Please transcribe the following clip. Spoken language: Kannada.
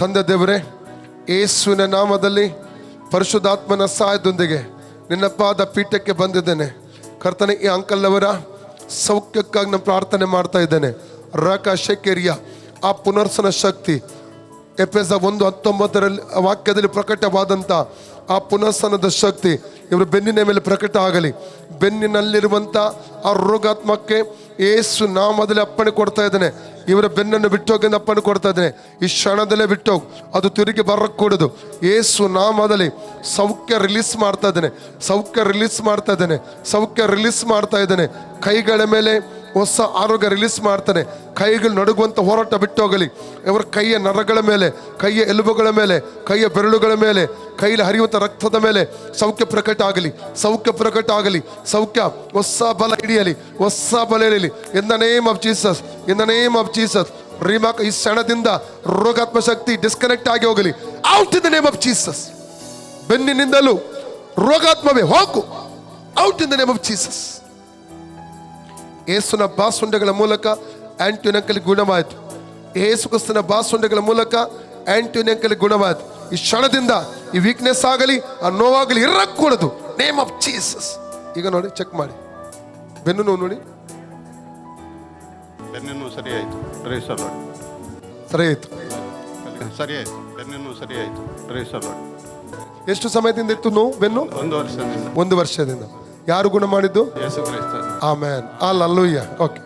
ತಂದೆ ದೇವರೇ ಏಸುವಿನ ನಾಮದಲ್ಲಿ ಪರಿಶುದ್ಧಾತ್ಮನ ಸಹಾಯದೊಂದಿಗೆ ನಿನ್ನ ಪಾದ ಪೀಠಕ್ಕೆ ಬಂದಿದ್ದೇನೆ. ಕರ್ತನೆ, ಈ ಅಂಕಲ್ ಅವರ ಸೌಖ್ಯಕ್ಕಾಗಿ ನಾನು ಪ್ರಾರ್ಥನೆ ಮಾಡ್ತಾ ಇದ್ದೇನೆ. ರಕ ಶೆಕೆರಿಯ, ಆ ಪುನರ್ಸನ ಶಕ್ತಿ, ಎಫೆಸ ಒಂದು ಹತ್ತೊಂಬತ್ತರಲ್ಲಿ ವಾಕ್ಯದಲ್ಲಿ ಪ್ರಕಟವಾದಂಥ ಆ ಪುನರ್ಸನದ ಶಕ್ತಿ ಇವರು ಬೆನ್ನಿನ ಮೇಲೆ ಪ್ರಕಟ ಆಗಲಿ. ಬೆನ್ನಿನಲ್ಲಿರುವಂಥ ಆ ರೋಗಾತ್ಮಕ್ಕೆ ಏಸು ನಾಮದಲ್ಲಿ ಅಪ್ಪಣೆ ಕೊಡ್ತಾ ಇದ್ದೇನೆ. ಇವರ ಬೆನ್ನನ್ನು ಬಿಟ್ಟೋಗಿ ಅಪ್ಪನ್ನು ಕೊಡ್ತಾ ಇದ್ದೇನೆ. ಈ ಕ್ಷಣದಲ್ಲೇ ಬಿಟ್ಟೋಗು. ಅದು ತಿರುಗಿ ಬರಕೂಡದು ಏಸು ನಾಮದಲ್ಲಿ ಸೌಖ್ಯ ರಿಲೀಸ್ ಮಾಡ್ತಾ ಇದ್ದೇನೆ. ಸೌಖ್ಯ ರಿಲೀಸ್ ಮಾಡ್ತಾ ಇದ್ದೇನೆ. ಸೌಖ್ಯ ರಿಲೀಸ್ ಮಾಡ್ತಾ ಇದ್ದೇನೆ. ಕೈಗಳ ಮೇಲೆ ಹೊಸ ಆರೋಗ್ಯ ರಿಲೀಸ್ ಮಾಡ್ತಾನೆ. ಕೈಗಳು ನಡುಗುವಂಥ ಹೋರಾಟ ಬಿಟ್ಟೋಗಲಿ. ಇವರ ಕೈಯ ನರಗಳ ಮೇಲೆ, ಕೈಯ ಎಲುಬುಗಳ ಮೇಲೆ, ಕೈಯ ಬೆರಳುಗಳ ಮೇಲೆ ಕೈಯಲ್ಲಿ ಹರಿಯುವಂಥ ರಕ್ತದ ಮೇಲೆ ಸೌಖ್ಯ ಪ್ರಕಟ ಆಗಲಿ, ಸೌಖ್ಯ ಪ್ರಕಟ ಆಗಲಿ, ಸೌಖ್ಯ ಹೊಸ ಬಲ ಹಿಡಿಯಲಿ, ಹೊಸ ಬಲ ಹಿಡಿಯಲಿ in the name of Jesus in the name of Jesus ರೀಮಾಕ್ ಈ ಕ್ಷಣದಿಂದ ರೋಗಾತ್ಮ ಶಕ್ತಿ ಡಿಸ್ಕನೆಕ್ಟ್ ಆಗಿ ಹೋಗಲಿ. Out in the name of Jesus ಬೆನ್ನಿನಿಂದಲೂ ರೋಗಾತ್ಮವೇ ಹೋಗು. Out in the name of Jesus ಏಸುನ ಬಾಸುಂಡೆಗಳ ಮೂಲಕ ಆಂಟಿನಂಕಲಿ ಗುಣವಾಯಿತು. ಏಸು ಕ್ರಿಸ್ತನ ಬಾಸುಂಡೆಗಳ ಮೂಲಕ ಆಂಟಿನಂಕಲಿ ಗುಣವಾಯಿತು. ಈ ಕ್ಷಣದಿಂದ ಈ ವೀಕ್ನೆಸ್ ಆಗಲಿ ಆ ನೋವಾಗಲಿ ಇರಕ್ಕೂಡದು ನೇಮ್ ಆಫ್ ಜೀಸಸ್ ಈಗ ನೋಡಿ ಚೆಕ್ ಮಾಡಿ. ಬೆನ್ನು ನೋವು ನೋಡಿ. ಬೆನ್ನು ಸರಿ ಆಯಿತು. ಸರಿ ಆಯ್ತು. ಸರಿ ಆಯಿತು. ಬೆನ್ನು ಸರಿ ಆಯಿತು. ಎಷ್ಟು ಸಮಯದಿಂದ ಇತ್ತು ನೋವು ಬೆನ್ನು? ಒಂದು ವರ್ಷದಿಂದ. ಒಂದು ವರ್ಷದಿಂದ. ಯಾರು ಗುಣ ಮಾಡಿದ್ದು ಆಮೇನ್. ಅಲ್ಲ ಅಲ್ಲೂಯ್ಯ ಓಕೆ.